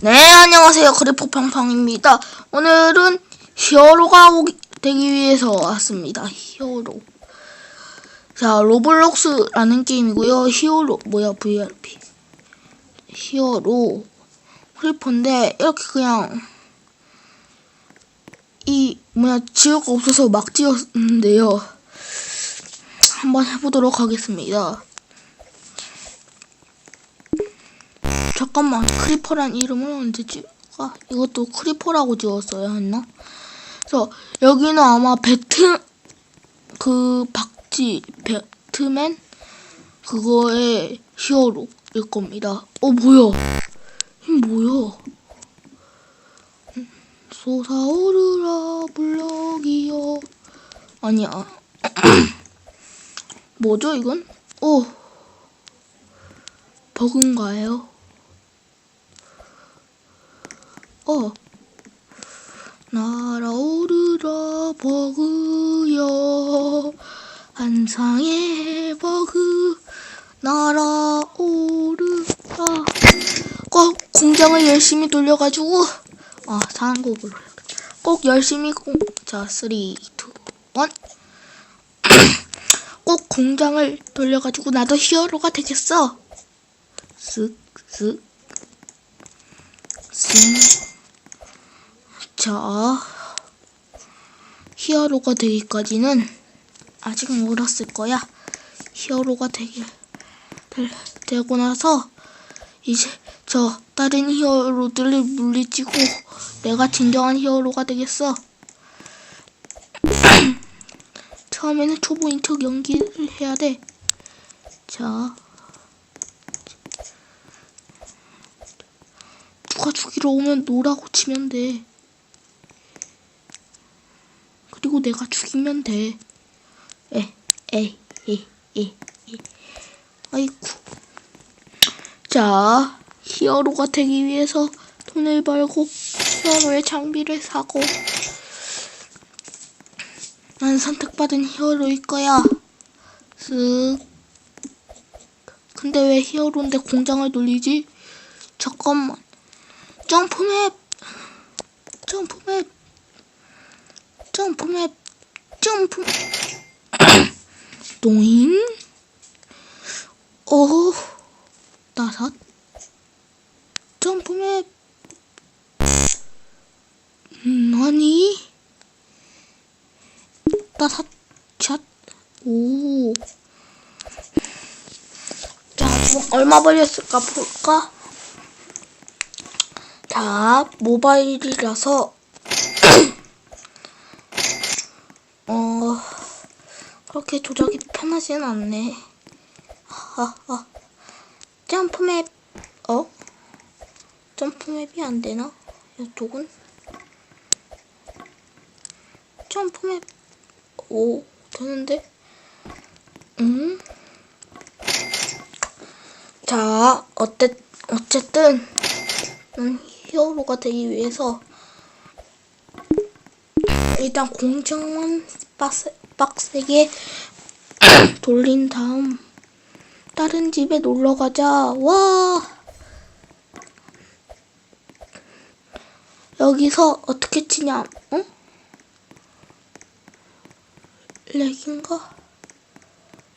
네, 안녕하세요. 그래프팡팡입니다. 오늘은 히어로가 오기, 되기 위해서 왔습니다. 히어로. 자, 로블록스라는 게임이고요. 히어로, 뭐야, VRP. 히어로. 크리퍼인데, 이렇게 그냥, 이, 뭐야, 지우가 없어서 막 지었는데요. 한번 해보도록 하겠습니다. 잠깐만 크리퍼란 이름을 언제 지가 이것도 크리퍼라고 지었어야 했나? 그래서 여기는 아마 배트 그 박쥐 배트맨 그거의 히어로일 겁니다. 어 뭐야? 이 뭐야? 음, 솟아오르라 블럭이여 아니야 뭐죠 이건? 어 버그인가요? 어. 날아오르라 버그여. 한상의 버그. 날아오르라. 꼭 공장을 열심히 돌려가지고 아 상곡으로 꼭 열심히 공... 자 3, 2, 1 꼭 공장을 돌려가지고 나도 히어로가 되겠어. 쓱쓱 쓱 자, 히어로가 되기까지는 아직 멀었을 거야. 히어로가 되길 될, 되고 나서 이제 저 다른 히어로들을 물리치고 내가 진정한 히어로가 되겠어. 처음에는 초보인 척 연기를 해야 돼. 자. 누가 죽이러 오면 노라고 치면 돼. 그리고 내가 죽이면 돼. 에, 에, 에, 에, 에. 아이쿠. 자, 히어로가 되기 위해서 돈을 벌고 히어로의 장비를 사고 난 선택받은 히어로일 거야. 쓱. 근데 왜 히어로인데 공장을 돌리지? 잠깐만. 점프맵. 점프맵. 점프맵 점프. 노인 오 다섯. 점프맵 음, 아니? 다섯 샷오. 얼마 벌렸을까 볼까? 자, 모바일이라서 어, 그렇게 조작이 편하진 않네. 아, 아. 점프맵, 어? 점프맵이 안 되나? 이쪽은? 점프맵, 오, 되는데? 음? 자, 어때, 어쨌든, 난 히어로가 되기 위해서 일단 공정만 빡세, 빡세게 돌린 다음 다른 집에 놀러 가자. 와! 여기서 어떻게 치냐? 어? 렉인가?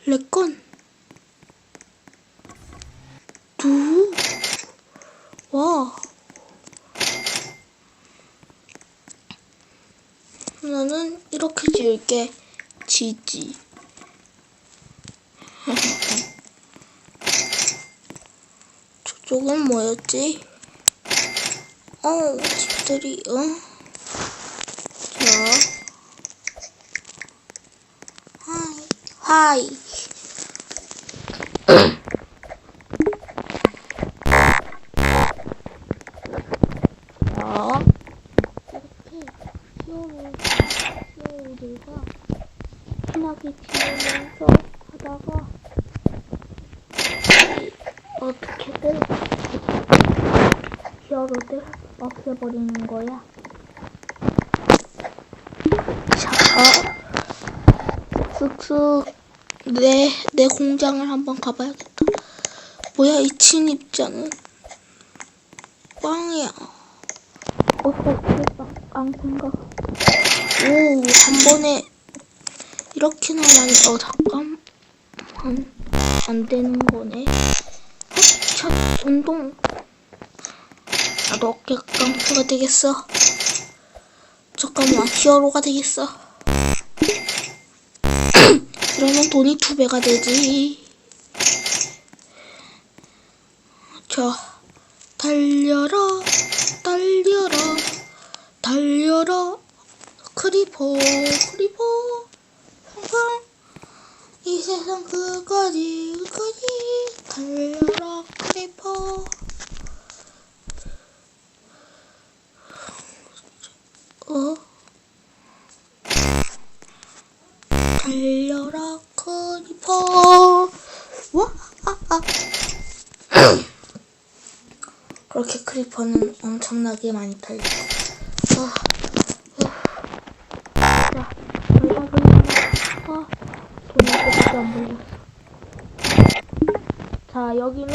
렉건? 두? 와. 나는 이렇게 지을게. 지지. 저쪽은 뭐였지? 어, 집들이, 어? 자. 하이. 하이. 자. 이렇게 히어로, 히어로들과 편하게 지내면서 하다가 어떻게든 히어로들 없애 버리는 거야. 자, 쓱쓱 내, 내 공장을 한번 가봐야겠다. 뭐야, 이 침입자는? 꽝이야. 어, 어, 됐다. 깡패인가? 오, 한 번에 이렇게나 많이, 어, 잠깐. 안, 안 되는 거네. 헛, 샷, 운동. 나도 어깨 깡패가 되겠어. 잠깐만, 히어로가 되겠어. 그러면 돈이 두 배가 되지. 자, 달려라, 달려라, 달려라, 크리퍼, 크리퍼, 항상 이 세상 끝까지, 끝까지, 달려라, 크리퍼. 어? 달려라, 크리퍼. 와, 아, 아. 그렇게 크리퍼는 엄청나게 많이 달려. 아, 아. 자, 돌려, 돌려. 아, 돈이 끝까지 안 벌렸어. 자, 여기는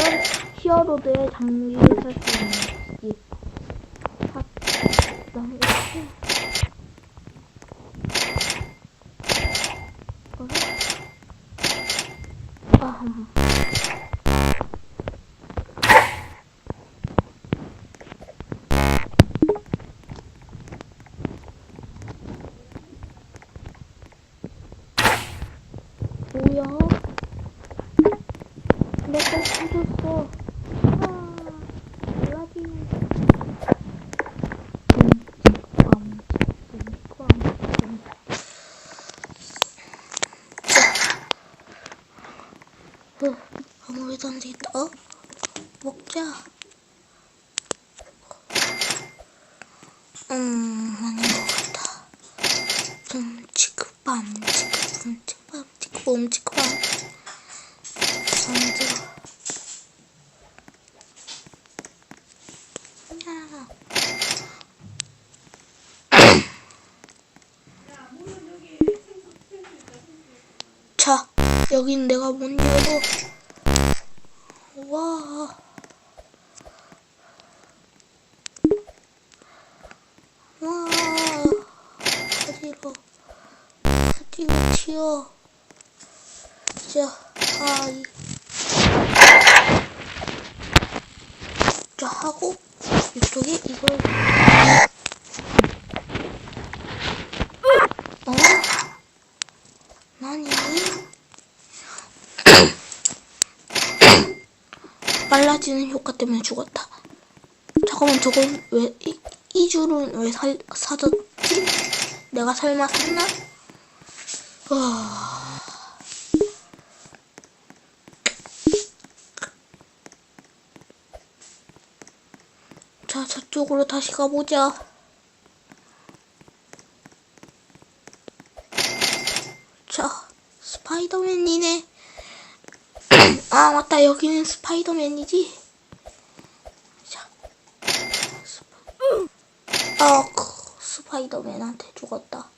히어로드의 장비를 살수 있는 집. 사, 그다음에 이렇게. 뭐지? 아, 음. 뭐야? 내가 찾았어. 아, 라디. 어, 되겠다. 어? 먹자. 음, 아닌 것. 음, 치크밤, 치크밤, 치크밤, 치크밤, 치크밤. 먼저. 야. 자, 여긴 내가 문 열고. 와. 와. 어디로. 어디로 튀어. 자, 아, 이. 자, 하고, 이쪽에 이걸. 어? 나니? 빨라지는 효과 때문에 죽었다. 잠깐만, 저건 왜, 이, 이 줄은 왜 살, 사졌지? 내가 설마 샀나? 와. 자, 저 쪽으로 다시 가보자. 자, 스파이더맨이네. 아, 맞다. 여기는 스파이더맨이지. 자. 아, 크, 스파이더맨한테 죽었다.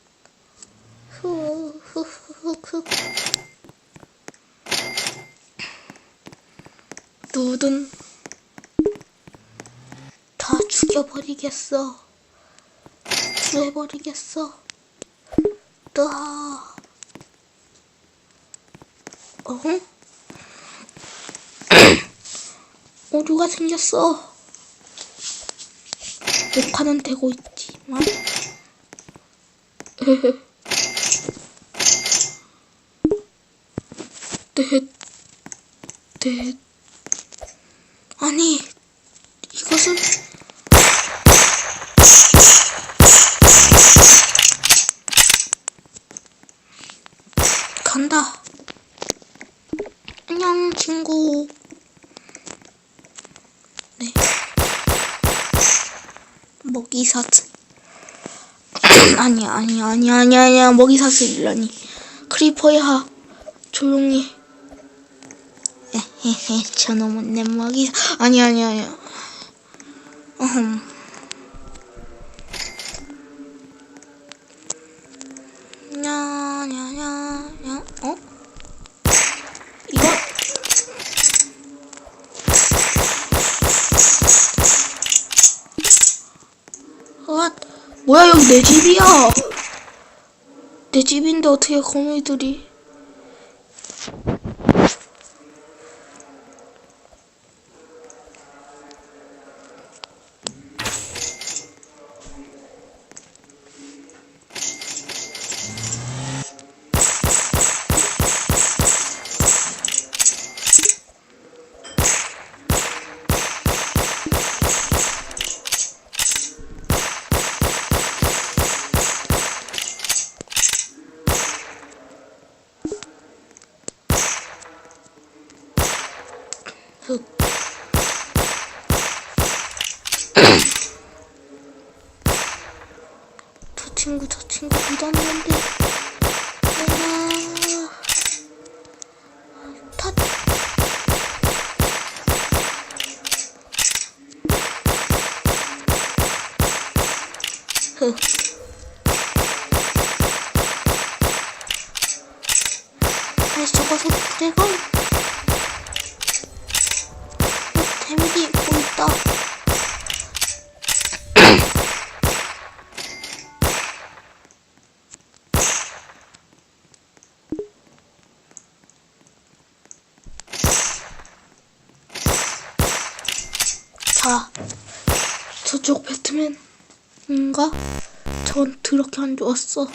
후, 후, 후, 후. 누든 다 죽여버리겠어. 죽여버리겠어. 뜨아. 어? 오류가 생겼어. 녹화는 되고 있지만. 넷, 넷. 아니, 이것은 안녕, 친구. 네. 먹이사슬. 아니야, 아니야, 아니야, 아니야, 아니야. 먹이사슬이라니. 크리퍼야, 조용히. 에헤헤, 저놈은 내 먹이. 아니야, 아니야, 아니야. 어흠. 내 집이야. 내 집인데 어떻게 거미들이? 다시 저것에 드래곤 재밌게 입고 있다. 자, 저쪽 배트맨인가? 전 그렇게 안 좋았어.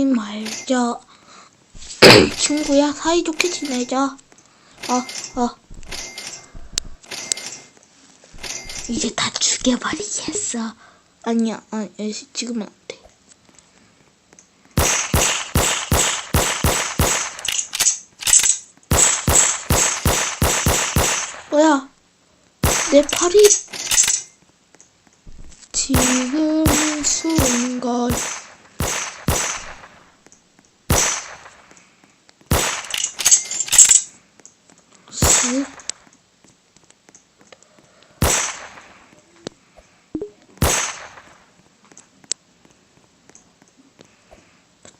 오지 말자. 친구야, 사이좋게 지내자. 어, 어. 이제 다 죽여버리겠어. 아니야, 아니, 지금은 안 돼. 뭐야? 내 팔이 지금 이 순간 슥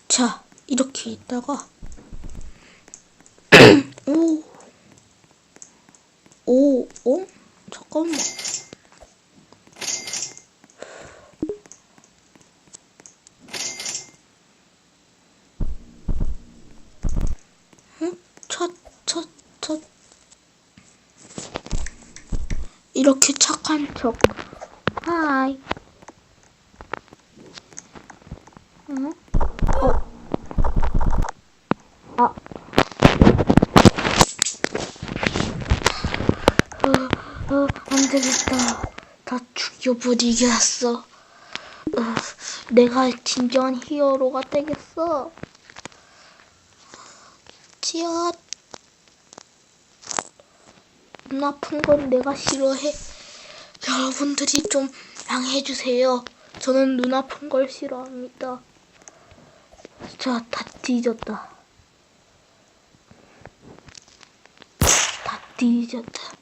자, 이렇게 있다가 오, 오, 어? 잠깐만. 응? 첫, 첫, 첫. 이렇게 착한 척. 하이. 응? 어. 아. 어, 어, 안 되겠다. 다 죽여버리겠어. 어, 내가 진정한 히어로가 되겠어. 지아. 눈 아픈 건 내가 싫어해. 여러분들이 좀 양해해주세요. 저는 눈 아픈 걸 싫어합니다. 자, 다 뒤졌다. 다 뒤졌다.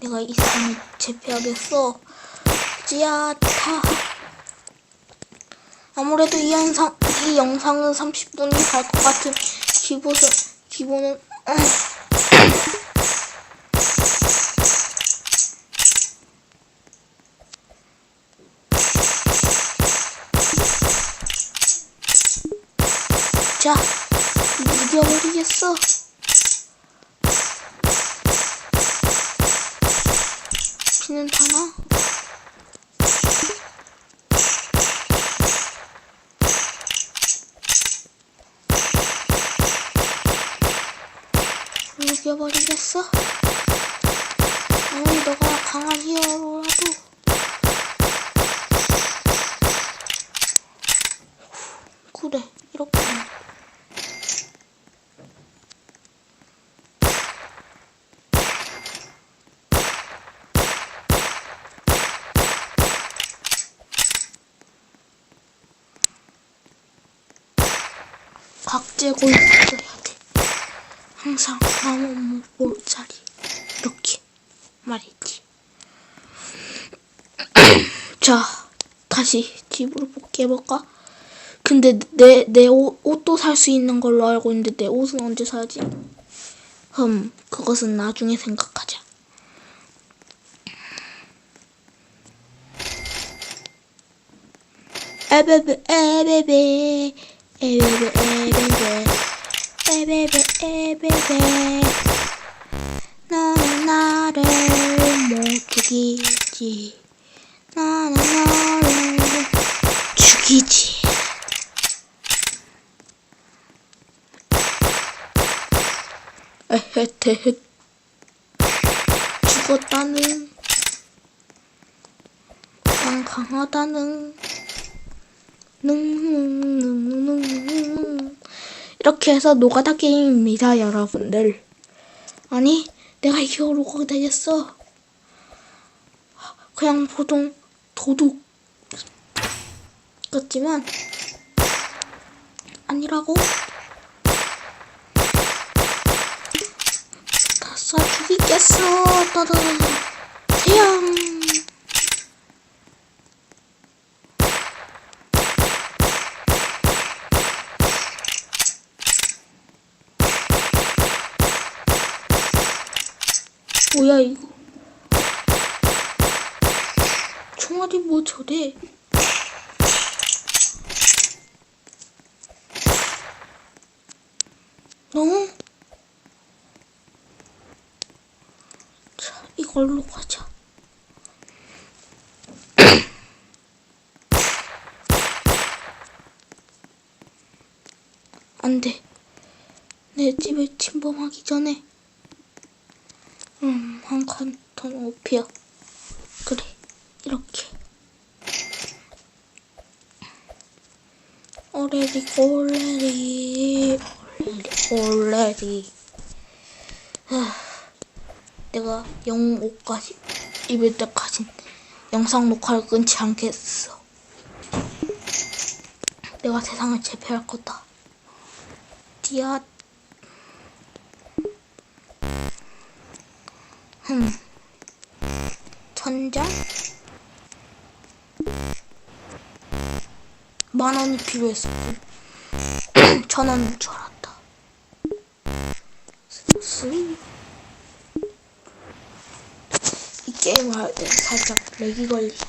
내가 이 사람을 제패하겠어. 찌야타. 아무래도 이 영상, 이 영상은 30분이 갈 것 같은 기본은, 기본은, 자, 이겨버리겠어. 피는 타나? 이겨버리겠어? 아무리 너가 강한 히어로라도 그래 이렇게 각재고 있어야 돼. 항상 나무 모자리 이렇게 말이지. 자, 다시 집으로 복귀해볼까? 근데 내, 내 옷, 옷도 살 수 있는 걸로 알고 있는데 내 옷은 언제 사지? 흠, 그것은 나중에 생각하자. 에베베, 에베베, 에베베, 에베베, 에베베. 너는 나를 못 죽이지. 나는 너를 죽이지. 에헤테헤 죽었다는 난 강하다는 이렇게 해서 노가다 게임입니다 여러분들. 아니 내가 이거 노가다 되겠어? 그냥 보통 도둑 같지만 아니라고? 다쏴 죽이겠어. 따다. 태양 뭐야 이거 총알이 뭐 저래 어? 자, 이걸로 가자. 안 돼. 내 집에 침범하기 전에. 음, 한 칸 더 높여. 그래, 이렇게. 오레리, 오레리, 오레리. 하, 내가 영웅 옷까지 입을 때까지 영상 녹화를 끊지 않겠어. 내가 세상을 제패할 거다. 디아. 만 원이 필요했을 때. 천 원인 줄 알았다. 이 게임을 할 때 살짝 렉이 걸리지.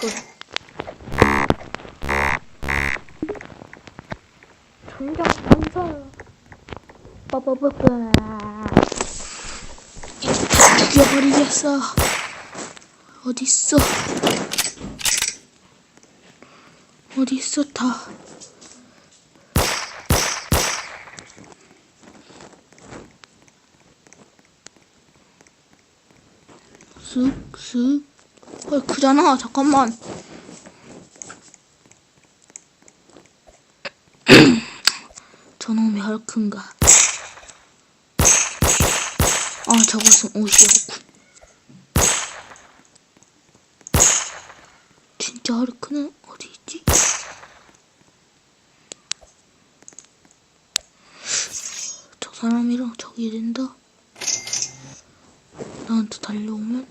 그래. 천장 완성. 빠바바바. 다 죽여버리겠어. 어딨어? 어딨어 다. 쓱쓱. 어, 그잖아. 잠깐만. 저놈의 헐크인가. 아, 저것은 옷이었군. 진짜 헐크는 어디 있지? 저 사람이랑 저기 된다. 나한테 달려오면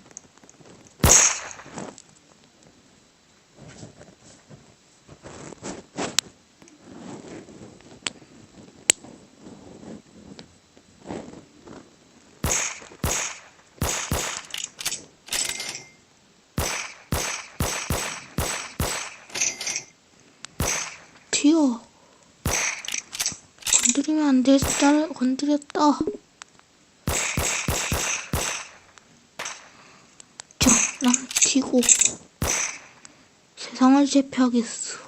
튀어. 줄 건드렸다. 자, 난 튀고 세상을 제패하겠어.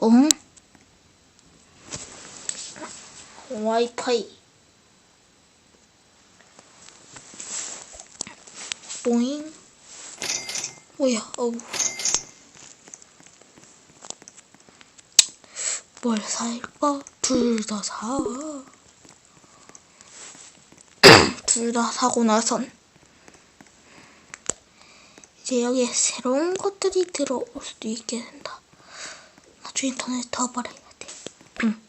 어? 와이파이. 보잉. 뭐야, 어우. 뭘 살까? 둘 다 사. 둘 다 사고 나선 이제 여기에 새로운 것들이 들어올 수도 있게 된다. 나중에 돈을 더 벌어야 돼. 응.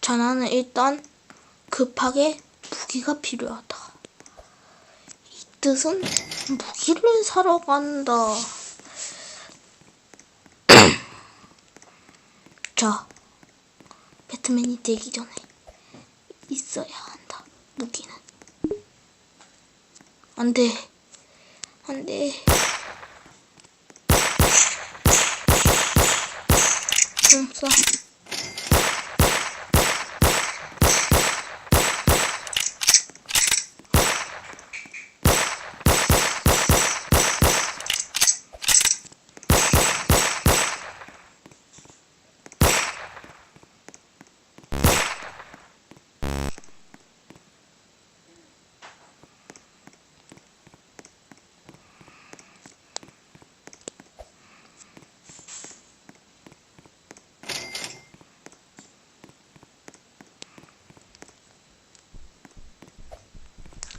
자, 나는 일단 급하게 무기가 필요하다. 이 뜻은 무기를 사러 간다. 자, 배트맨이 되기 전에 있어야 한다. 무기는. 안 돼. 안 돼. 좀 쏴.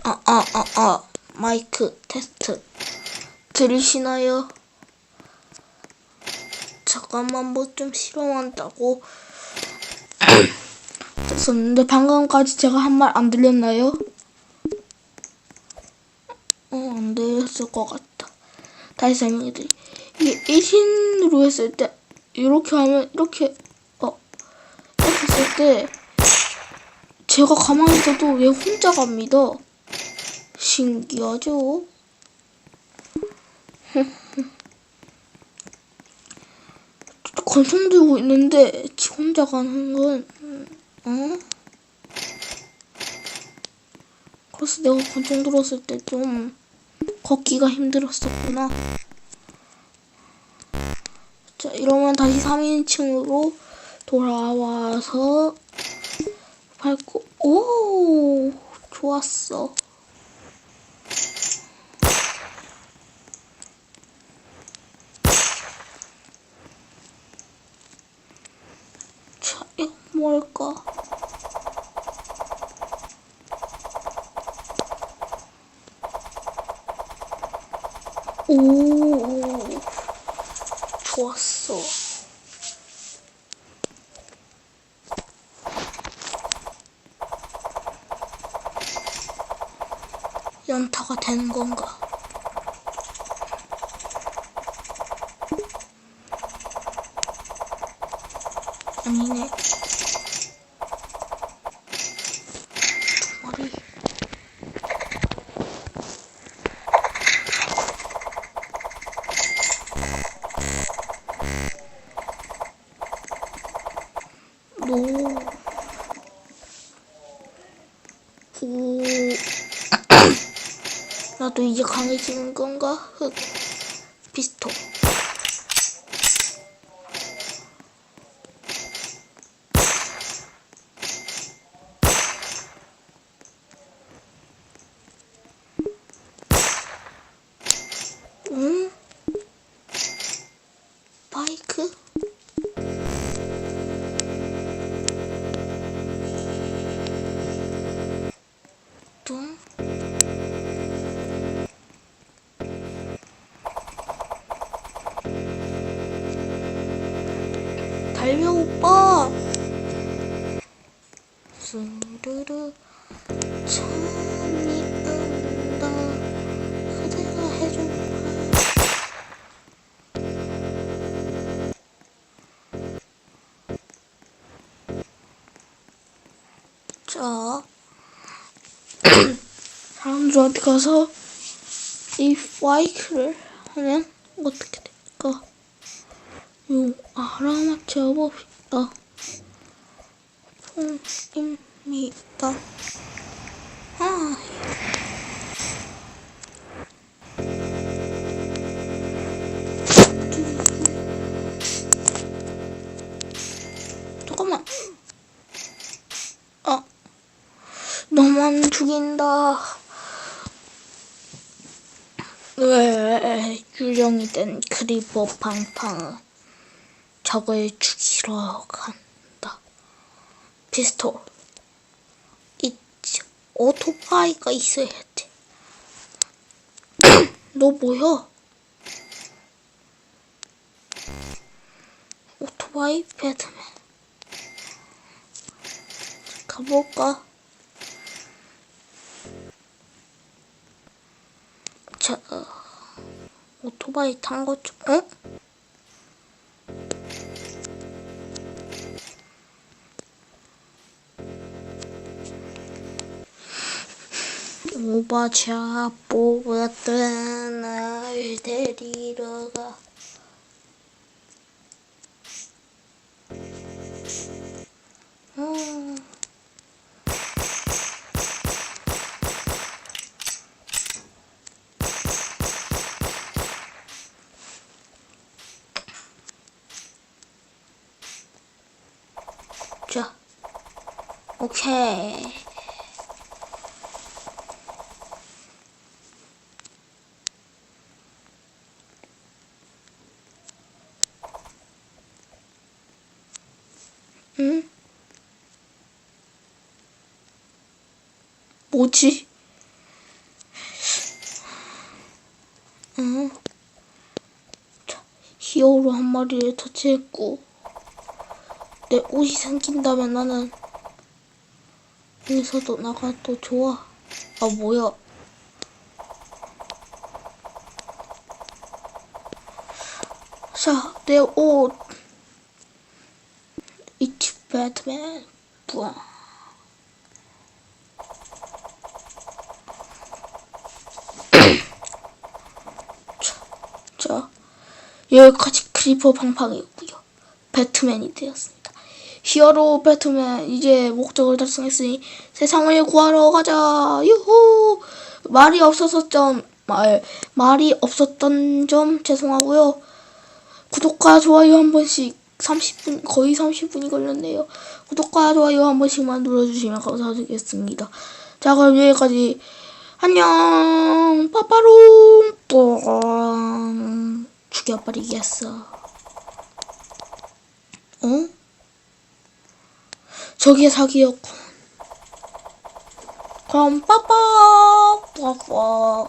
아, 아, 아, 아. 마이크 테스트. 들리시나요? 잠깐만, 뭐 좀 실험한다고. 했었는데, 방금까지 제가 한 말 안 들렸나요? 어, 안 들렸을 것 같다. 다시 설명해드리. 이게 1인으로 했을 때, 이렇게 하면, 이렇게, 어, 이렇게 했을 때, 제가 가만히 있어도 왜 혼자 갑니다. 신기하죠? 권총 들고 있는데 지 혼자 가는 건 어? 그래서 내가 권총 들었을 때 좀 걷기가 힘들었었구나. 자 이러면 다시 3인칭으로 돌아와서 밟고 오 좋았어. 자, 이거 뭘까? 오, 좋았어. 연타가 되는 건가? 아니네. 두 마리. 노. 오. 나도 이제 강해지는 건가? 흑. 피스톨. 사람들한테 가서 이 바이크를 하면 어떻게 될까? 요 알아맞혀 봅시다. 폰입니다. 아, 잠깐만. 아, 너만 죽인다. 왜 유령이 된 크리퍼 팡팡은 적을 죽이러 간다. 피스톨. 있지. 오토바이가 있어야 돼. 너 뭐야? 오토바이 배트맨. 가볼까? 자, 어, 오토바이 탄 것 좀, 어? 오바 차 뽑았던 날 데리러 가. 오케이. 응? 뭐지? 응? 자, 히어로 한 마리를 터치했고 내 옷이 생긴다면 나는 여기서도 나가도 좋아. 아 뭐야? 자, 내 옷. 이츠 배트맨. 부엉. 자, 여기까지 크리퍼 팡팡이었고요. 배트맨이 되었습니다. 히어로 배트맨 이제 목적을 달성했으니 세상을 구하러 가자. 유후. 말이 없었던 말 말이 없었던 점 죄송하고요. 구독과 좋아요 한 번씩 30분 거의 30분이 걸렸네요. 구독과 좋아요 한 번씩만 눌러주시면 감사드리겠습니다. 자 그럼 여기까지 안녕 빠빠롱 뽕 죽여버리겠어. 어? 저게 사기였군. 그럼 빠빠 빠빠